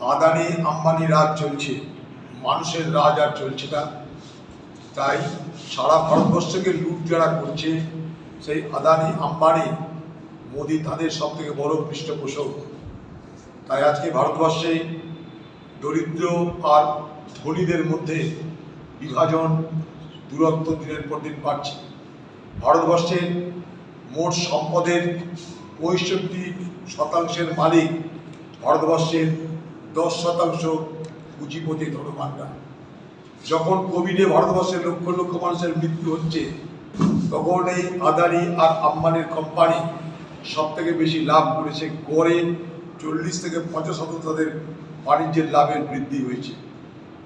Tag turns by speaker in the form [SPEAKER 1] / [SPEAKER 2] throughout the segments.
[SPEAKER 1] আদানি, আম্বানি রাজ চলছে। মানুষের রাজ আর চলছে না। তাই সারা ভারতবর্ষকে লুট যারা করছে, সেই আদানি, আম্বানি, মোদি তাদের সব থেকে বড় পৃষ্ঠপোষক। তাই আজকে ভারতবর্ষে দরিদ্র আর ধনীদের মধ্যে বিভাজন দূরত্ব দিনের পর দিন বাড়ছে। ভারতবর্ষের মোট সম্পদের পঁয়ষট্টি শতাংশের মালিক ভারতবর্ষের দশ শতাংশ পুঁজিপতি ধনবানরা যখন কোভিডে ভারতবর্ষের লক্ষ লক্ষ মানুষের মৃত্যু হচ্ছে, তখন এই আদানি আর আম্বানির কোম্পানি সব থেকে বেশি লাভ করেছে গড়ে চল্লিশ থেকে পঞ্চাশ শতাংশ তাদের বাণিজ্যের লাভের বৃদ্ধি হয়েছে।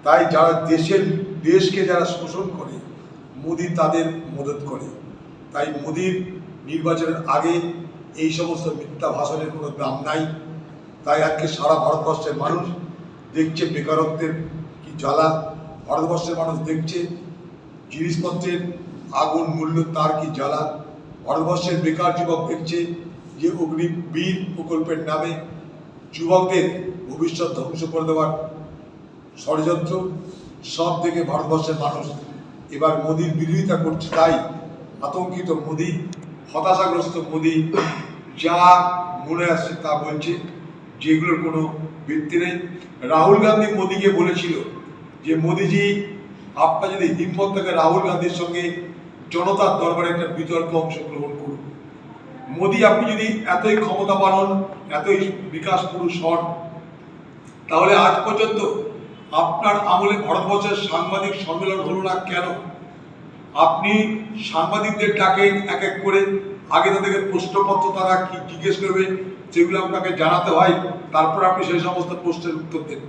[SPEAKER 1] তাই যারা দেশের, দেশকে যারা শোষণ করে, মোদি তাদের মদত করে। তাই মোদির নির্বাচনের আগে এই সমস্ত মিথ্যা ভাষণের কোনো দাম নাই। তাই আজকে সারা ভারতবর্ষের মানুষ দেখছে বেকারত্বের কি জ্বালা। ভারতবর্ষের মানুষ দেখছে জিনিসপত্রের আগুন মূল্য তার কি জ্বালা। ভারতবর্ষের বেকার যুবক দেখছে যে অগ্নিবীর প্রকল্পের নামে যুবকদের ভবিষ্যৎ ধ্বংস করে দেওয়ার ষড়যন্ত্র সব থেকে ভারতবর্ষের মানুষ এবার মোদির বিরোধিতা করছে তাই আতঙ্কিত মোদি, হতাশাগ্রস্ত মোদি যা মনে আসছে তা বলছে। যেগুলোর কোনো ভিত্তি নেই। রাহুল গান্ধী মোদীকে বলেছিল যে, মোদিজি আপনার যদি হিম্মত থাকে রাহুল গান্ধীর সঙ্গে জনতার দরবারে একটা বিতর্কে অংশগ্রহণ করুন। মোদী, আপনি যদি এতই ক্ষমতা হন এতই বিকাশ পুরুষ হন, তাহলে আজ পর্যন্ত আপনার আমলে ভারতবর্ষের সাংবাদিক সম্মেলন হলো না কেন? আপনি সাংবাদিকদের ডাকেন এক এক করে, আগে তাদেরকে প্রশ্নপত্র তারা কি জিজ্ঞেস করবে সেগুলো আপনাকে জানাতে হয়, তারপর আপনি সেই সমস্ত প্রশ্নের উত্তর দেন।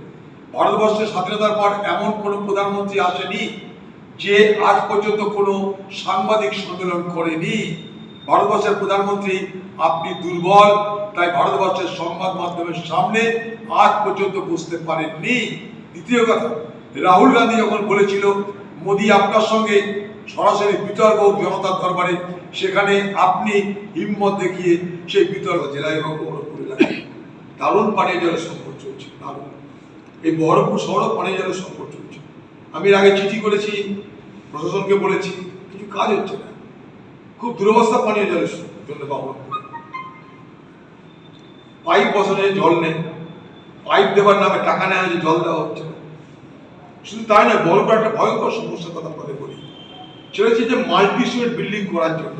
[SPEAKER 1] ভারতবর্ষের স্বাধীনতার পর এমন কোনো প্রধানমন্ত্রী আসেনি যে আজ পর্যন্ত কোনো সাংবাদিক সম্মেলন করেনি। ভারতবর্ষের প্রধানমন্ত্রী, আপনি দুর্বল, তাই ভারতবর্ষের সংবাদ মাধ্যমের সামনে আজ পর্যন্ত বুঝতে পারেননি। দ্বিতীয় কথা, রাহুল গান্ধী যখন বলেছিল, মোদী আপনার সঙ্গে সরাসরি বিতর্ক জনতার দরবারে সেখানে আপনি হিম্মত দেখিয়ে সেই বিতর্ক জেলায় এবং বহরমপুর এলাকায় দারুণ পানীয় জলের সংকট চলছে, দারুণ। এই বহরমপুর শহরও পানীয় জলের সংকট চলছে। আমি এর আগে চিঠি করেছি, প্রশাসনকে বলেছি, কিছু কাজ হচ্ছে না। খুব দুরবস্থা পানীয় জলের জন্য বহরমপুর। পাইপ বসানো জল নেই। পাইপ দেওয়ার নামে টাকা নেওয়া হয়েছে জল দেওয়া হচ্ছে না। শুধু তাই নয়, বহরমপুর একটা ভয়ঙ্কর সমস্যার কথা পরে বলি। হচ্ছে যে মাল্টি স্টোরেজ বিল্ডিং করার জন্য।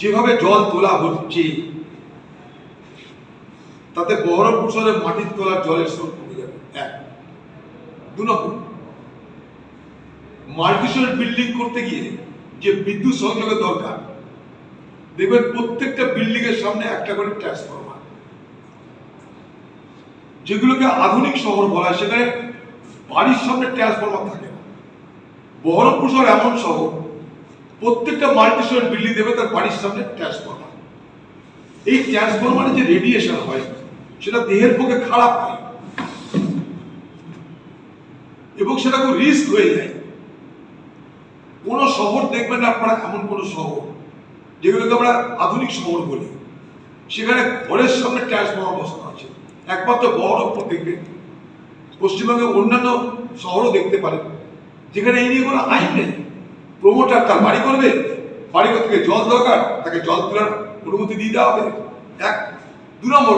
[SPEAKER 1] যেভাবে জল তোলা হচ্ছে, তাতে বহরমপুর শহরে মাটির তোলার জলের স্রোত কমে যাবে। এক। দু নম্বর মাল্টিস্টোরেজ বিল্ডিং করতে গিয়ে যে বিদ্যুৎ সংযোগের দরকার, দেখবেন প্রত্যেকটা বিল্ডিং এর সামনে একটা করে ট্রান্সফরমার যেগুলোকে আধুনিক শহর বলা হয়, সেখানে বাড়ির সামনে ট্রান্সফরমার থাকে। বহরমপুর শহর এমন শহর, প্রত্যেকটা মাল্টি স্টোরেজ বিল্ডিং দেবে তার বাড়ির সামনে ট্রান্সফরমার এই ট্রান্সফরমারের যে রেডিয়েশন হয়, সেটা দেহের পক্ষে খারাপ হয়। এবং সেটা খুব রিস্ক হয়ে যায়। কোন শহর দেখবেন না আপনারা, এমন কোন শহর, যেগুলোকে আমরা আধুনিক শহর বলি। সেখানে ঘরের সামনে ট্রান্সফরমার বসানো আছে। একমাত্র বহরমপুর দেখবেন। পশ্চিমবঙ্গের অন্যান্য শহরও দেখতে পারেন। যেখানে এই নিয়ে কোনো আইন নেই। প্রমোটার তার বাড়ি করবে, বাড়ি করতে জল দরকার, তাকে জল তোলার অনুমতি দিয়ে দেওয়া হবে। এক, দু নম্বর,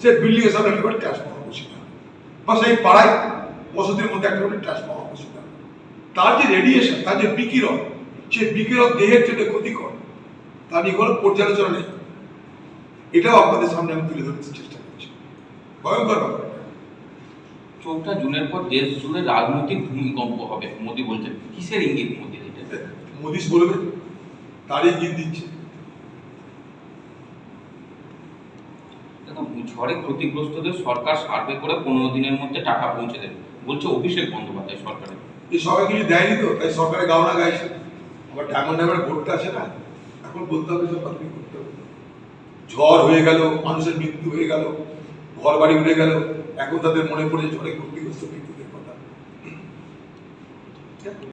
[SPEAKER 1] সে বিল্ডিং এর সামনে একটা করে ট্রান্সফরমার দেওয়া বা সেই পাড়ায় বসতির মধ্যে একটা করে ট্রান্সফরমার হবে। তার যে রেডিয়েশন তার যে বিকিরণ, সে বিকিরণ দেহের জন্য ক্ষতিকর। তা নিয়ে কোনো পর্যালোচনা নেই। এটাও আপনাদের সামনে আমি তুলে ধরতে চেষ্টা করছি। ভয়ঙ্কর ব্যাপার।
[SPEAKER 2] চৌঠা জুনের পর দেশ জুড়ে রাজনৈতিক ভূমিকম্প হবে। মোদি বলছেন কিসের ইঙ্গিত মোদি? এটা
[SPEAKER 1] মোদিস বলবে? তারই গিয়ে দিচ্ছে।
[SPEAKER 2] ঝড়ে ক্ষতিগ্রস্তদের সরকার সার্ভে করে পনেরো দিনের মধ্যে টাকা পৌঁছে দেবে বলছে অভিষেক বন্দ্যোপাধ্যায় সরকারের।
[SPEAKER 1] এই সবাই কিছু দেয়নি তো তাই সরকারে গাওনা গাইছে। আবার ডায়মন্ড হারবার ভোটটা আসে না এখন বলতে হবে সব করতে হবে। ঝড় হয়ে গেল মানুষের মৃত্যু হয়ে গেল। ঘর বাড়ি উড়ে গেল। এখন তাদের মনে পড়ে ঝড়ে ক্ষতিগ্রস্ত ব্যক্তিদের কথা।